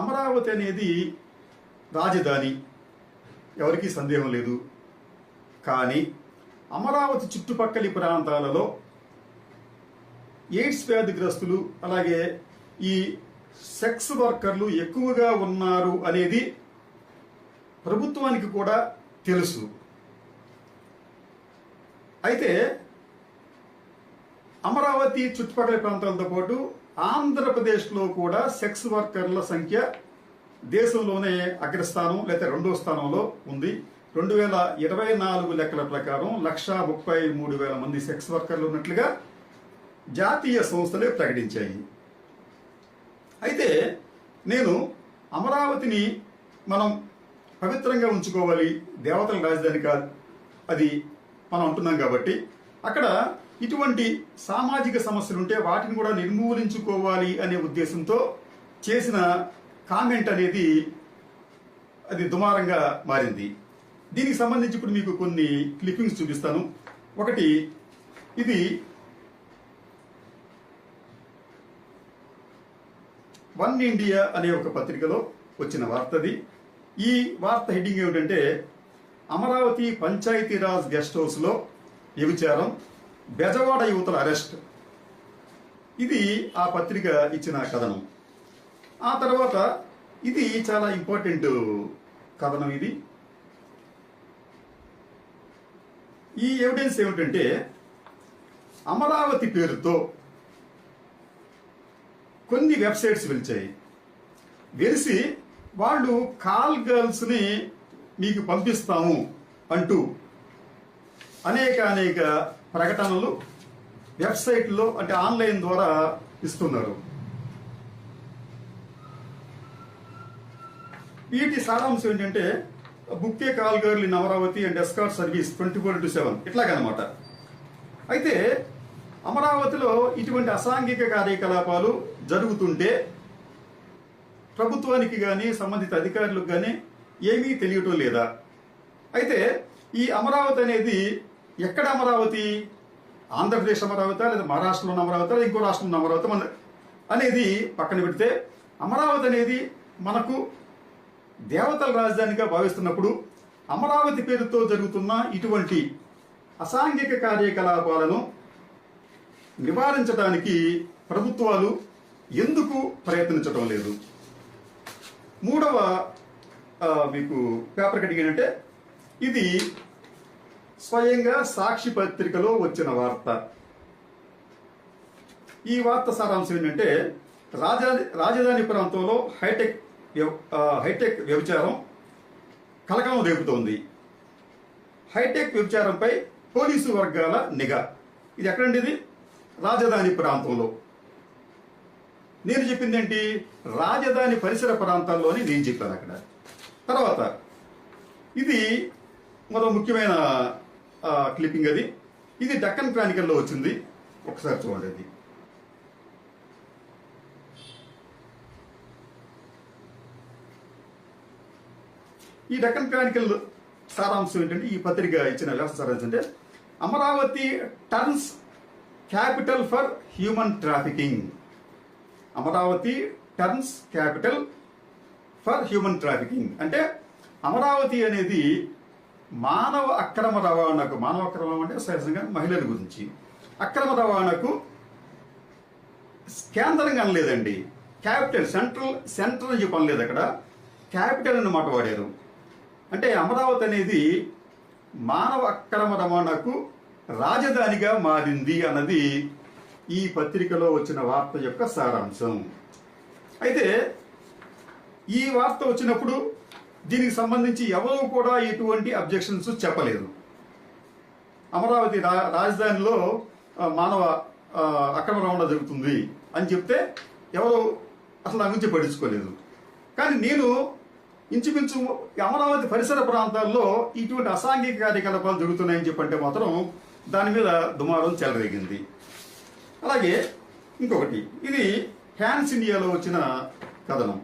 అమరావతి అనేది రాజధాని. ఎవరికీ సందేహం లేదు. కానీ అమరావతి చుట్టుపక్కలి ప్రాంతాలలో ఎయిడ్స్ వ్యాధిగ్రస్తులు అలాగే ఈ సెక్స్ వర్కర్లు ఎక్కువగా ఉన్నారు అనేది ప్రభుత్వానికి కూడా తెలుసు. అయితే అమరావతి చుట్టుపక్కల ప్రాంతాలతో పాటు ఆంధ్రప్రదేశ్లో కూడా సెక్స్ వర్కర్ల సంఖ్య దేశంలోనే అగ్రస్థానం లేదా రెండో స్థానంలో ఉంది. రెండు వేల ఇరవై నాలుగు లెక్కల ప్రకారం లక్షా ముప్పై మూడు వేల మంది సెక్స్ వర్కర్లు ఉన్నట్లుగా జాతీయ సంస్థలే ప్రకటించాయి. అయితే నేను అమరావతిని మనం పవిత్రంగా ఉంచుకోవాలి దేవతల రాజధాని కాదు అది మనం అంటున్నాం కాబట్టి అక్కడ ఇటువంటి సామాజిక సమస్యలు ఉంటే వాటిని కూడా నిర్మూలించుకోవాలి అనే ఉద్దేశంతో చేసిన కామెంట్ అనేది అది దుమారంగా మారింది. దీనికి సంబంధించి ఇప్పుడు మీకు కొన్ని క్లిప్పింగ్స్ చూపిస్తాను. ఒకటి ఇది వన్ ఇండియా అనే ఒక పత్రికలో వచ్చిన వార్తది ఈ వార్త హెడ్డింగ్ ఏమిటంటే అమరావతి పంచాయతీరాజ్ గెస్ట్ హౌస్లో వ్యభిచారం బెజవాడ యువతల అరెస్ట్. ఇది ఆ పత్రిక ఇచ్చిన కథనం. ఆ తర్వాత ఇది చాలా ఇంపార్టెంట్ కథనం ఇది. ఈ ఎవిడెన్స్ ఏమిటంటే అమరావతి పేరుతో కొన్ని వెబ్సైట్స్ వెలిచాయి. వెలిసి వాళ్ళు కాల్ గర్ల్స్ని మీకు పంపిస్తాము అంటూ అనేక అనేక ప్రకటనలు వెబ్సైట్లో అంటే ఆన్లైన్ ద్వారా ఇస్తున్నారు. వీటి సారాంశం ఏంటంటే బుక్కే call girl in Amaravati and escort service twenty four to seven ఇట్లాగనమాట. అయితే అమరావతిలో ఇటువంటి అసాంఘిక కార్యకలాపాలు జరుగుతుంటే ప్రభుత్వానికి కానీ సంబంధిత అధికారులకు కానీ ఏమీ తెలియటం లేదా? అయితే ఈ అమరావతి అనేది ఎక్కడ అమరావతి? ఆంధ్రప్రదేశ్ అమరావతి లేదా మహారాష్ట్రలో అమరావతి లేదా ఇంకో రాష్ట్రంలో అమరావతి మన అనేది పక్కన పెడితే అమరావతి అనేది మనకు దేవతల రాజధానిగా భావిస్తున్నప్పుడు అమరావతి పేరుతో జరుగుతున్న ఇటువంటి అసాంఘిక కార్యకలాపాలను నివారించడానికి ప్రభుత్వాలు ఎందుకు ప్రయత్నించడం లేదు? మూడవ మీకు పేపర్ కటింగ్ ఏంటంటే ఇది స్వయంగా సాక్షి పత్రికలో వచ్చిన వార్త. ఈ వార్త సారాంశం ఏంటంటే రాజధాని రాజధాని ప్రాంతంలో హైటెక్ వ్యవ- హైటెక్ వ్యభిచారం కలకలం రేపుతోంది. హైటెక్ వ్యభిచారంపై పోలీసు వర్గాల నిఘా. ఇది ఎక్కడండి ఇది? రాజధాని ప్రాంతంలో. నేను చెప్పింది ఏంటి రాజధాని పరిసర ప్రాంతాల్లోని నేను చెప్పాను అక్కడ. తర్వాత ఇది మరో ముఖ్యమైన క్లిప్పింగ్ అది. ఇది డక్కన్ క్రానికల్లో వచ్చింది. ఒకసారి చూడండి అది. ఈ డక్కన్ క్రానికల్ సారాంశం ఏంటంటే ఈ పత్రిక ఇచ్చిన వ్యవస్థ సారాంశం అంటే Amaravati turns capital for human trafficking. Amaravati turns capital for human trafficking. అంటే అమరావతి అనేది మానవ అక్రమ రవాణాకు మానవ అక్రమం అంటే సహజంగా మహిళల గురించి. అక్రమ రవాణాకు కేంద్రంగా అనలేదండి క్యాపిటల్ సెంట్రల్ సెంటర్ నుంచి పనిలేదు లేదు అక్కడ. క్యాపిటల్ అన్నమాట వాడారు. అంటే అమరావతి అనేది మానవ అక్రమ రవాణాకు రాజధానిగా మారింది అన్నది ఈ పత్రికలో వచ్చిన వార్త యొక్క సారాంశం. అయితే ఈ వార్త వచ్చినప్పుడు దీనికి సంబంధించి ఎవరు కూడా ఎటువంటి అబ్జెక్షన్స్ చెప్పలేదు. అమరావతి రా- రాజధానిలో మానవ అక్రమ రవాణా జరుగుతుంది అని చెప్తే ఎవరు అసలు నా గురించి పట్టించుకోలేదు. కానీ నేను ఇంచుమించు అమరావతి పరిసర ప్రాంతాల్లో ఇటువంటి అసాంఘిక కార్యకలాపాలు జరుగుతున్నాయని చెప్పంటే మాత్రం దాని మీద దుమారం చెలరేగింది. అలాగే ఇంకొకటి ఇది హ్యాన్స్ ఇండియాలో వచ్చిన కథనం.